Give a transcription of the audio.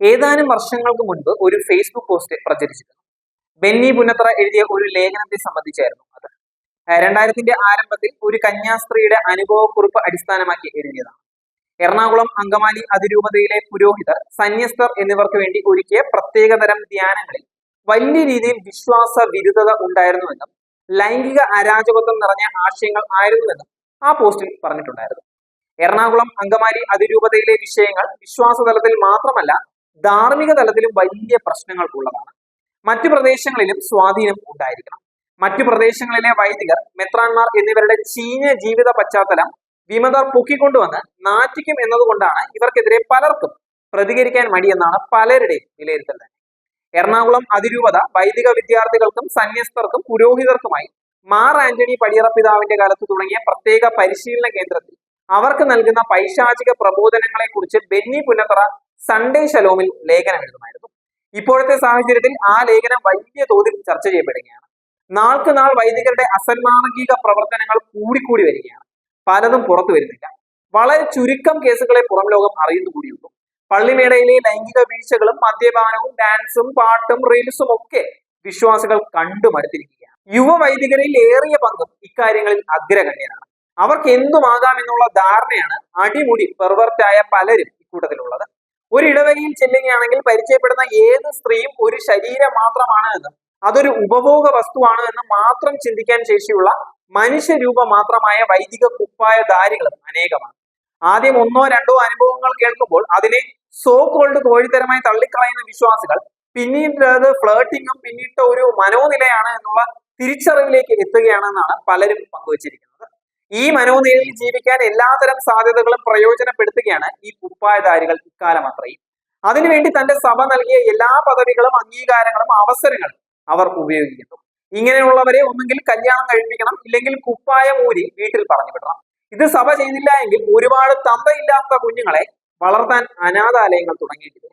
ഏതാനും വർഷങ്ങൾക്ക് മുൻപ് ഒരു ഫേസ്ബുക്ക് പോസ്റ്റ് പ്രചരിച്ചിരുന്നു. ബെന്നി പുന്നത്ര എഴുതിയ ഒരു ലേഖനത്തെ സംബന്ധിച്ചായിരുന്നു അത്. രണ്ടായിരത്തിന്റെ ആരംഭത്തിൽ ഒരു കന്യാസ്ത്രീയുടെ അനുഭവക്കുറിപ്പ് അടിസ്ഥാനമാക്കി എഴുതിയതാണ്. എറണാകുളം അങ്കമാലി അതിരൂപതയിലെ പുരോഹിതർ സന്യസ്തർ എന്നിവർക്ക് വേണ്ടി ഒരുക്കിയ പ്രത്യേകതരം ധ്യാനങ്ങളിൽ വലിയ രീതിയിൽ വിശ്വാസ വിരുദ്ധത ഉണ്ടായിരുന്നുവെന്നും ലൈംഗിക അരാജകത്വം നിറഞ്ഞ ആശയങ്ങൾ ആയിരുന്നുവെന്നും ആ പോസ്റ്റിൽ പറഞ്ഞിട്ടുണ്ടായിരുന്നു. എറണാകുളം അങ്കമാലി അതിരൂപതയിലെ വിഷയങ്ങൾ വിശ്വാസതലത്തിൽ മാത്രമല്ല ധാർമ്മിക തലത്തിലും വലിയ പ്രശ്നങ്ങൾ ഉള്ളതാണ് മറ്റു പ്രദേശങ്ങളിലും സ്വാധീനം ഉണ്ടായിരിക്കണം. മറ്റു പ്രദേശങ്ങളിലെ വൈദികർ മെത്രാന്മാർ എന്നിവരുടെ ചീഞ്ഞ ജീവിത പശ്ചാത്തലം വിമതർ പൊക്കിക്കൊണ്ടുവന്ന് നാറ്റിക്കും എന്നതുകൊണ്ടാണ് ഇവർക്കെതിരെ പലർക്കും പ്രതികരിക്കാൻ മടിയെന്നാണ് പലരുടെയും വിലയിരുത്തൽ തന്നെ. എറണാകുളം അതിരൂപത വൈദിക വിദ്യാർത്ഥികൾക്കും സന്യസ്തർക്കും പുരോഹിതർക്കുമായി മാർ ആന്റണി പടിയറ പിതാവിന്റെ കാലത്ത് തുടങ്ങിയ പ്രത്യേക പരിശീലന കേന്ദ്രത്തിൽ അവർക്ക് നൽകുന്ന പൈശാചിക പ്രബോധനങ്ങളെ കുറിച്ച് ബെന്നി പുന്നത്തറ സൺഡേ ഷലോമിൽ ലേഖനം എഴുതുമായിരുന്നു. ഇപ്പോഴത്തെ സാഹചര്യത്തിൽ ആ ലേഖനം വലിയ തോതിൽ ചർച്ച ചെയ്യപ്പെടുകയാണ്. നാൾക്ക് നാൾ വൈദികരുടെ അസന്മാർഗിക പ്രവർത്തനങ്ങൾ കൂടിക്കൂടി വരികയാണ്. പലതും പുറത്തു വരുന്നില്ല. വളരെ ചുരുക്കം കേസുകളെ പുറം ലോകം അറിയുന്നു കൂടിയുള്ളൂ. പള്ളിമേടയിലെ ലൈംഗിക വീഴ്ചകളും മദ്യപാനവും ഡാൻസും പാട്ടും റീൽസും ഒക്കെ വിശ്വാസികൾ കണ്ടു മടുത്തിരിക്കുകയാണ്. യുവ വൈദികരിൽ ഏറിയ പങ്കും ഇക്കാര്യങ്ങളിൽ അഗ്രഗണ്യനാണ്. അവർക്ക് എന്തുമാകാം എന്നുള്ള ധാരണയാണ് അടിമുടി പെർവർട്ടായ പലരും ഇക്കൂട്ടത്തിലുള്ളത്. ഒരു ഇടവകയിൽ ചെല്ലുകയാണെങ്കിൽ പരിചയപ്പെടുന്ന ഏത് സ്ത്രീയും ഒരു ശരീരം മാത്രമാണ് എന്ന്. അതൊരു ഉപഭോഗ വസ്തുവാണ് എന്ന് മാത്രം ചിന്തിക്കാൻ ശേഷിയുള്ള മനുഷ്യരൂപ മാത്രമായ വൈദിക കുപ്പായ കുപ്പായധാരികളും അനേകമാണ്. ആദ്യം ഒന്നോ രണ്ടോ അനുഭവങ്ങൾ കേൾക്കുമ്പോൾ അതിനെ സോ കോൾഡ് കോഴിത്തരമായി തള്ളിക്കളയുന്ന വിശ്വാസികൾ പിന്നീട് അത് ഫ്ലേട്ടിങ്ങും പിന്നീട് ഒരു മനോനിലയാണ് എന്നുള്ള തിരിച്ചറിവിലേക്ക് എത്തുകയാണെന്നാണ് പലരും പങ്കുവച്ചിരിക്കുന്നത്. ഈ മനോനിലയിൽ ജീവിക്കാൻ എല്ലാത്തരം സാധ്യതകളും പ്രയോജനപ്പെടുത്തുകയാണ് ഈ കുപ്പായധാരികൾ ഇക്കാലം അത്രയും അതിനുവേണ്ടി തന്റെ സഭ നൽകിയ എല്ലാ പദവികളും അംഗീകാരങ്ങളും അവസരങ്ങളും അവർ ഉപയോഗിക്കുന്നു. ഇങ്ങനെയുള്ളവരെ ഒന്നുകിൽ കല്യാണം കഴിപ്പിക്കണം ഇല്ലെങ്കിൽ കുപ്പായ ഊരി വീട്ടിൽ പറഞ്ഞു വിടണം. ഇത് സഭ ചെയ്തില്ല എങ്കിൽ ഒരുപാട് തന്തയില്ലാത്ത കുഞ്ഞുങ്ങളെ വളർത്താൻ അനാഥാലയങ്ങൾ തുടങ്ങിയിട്ടില്ല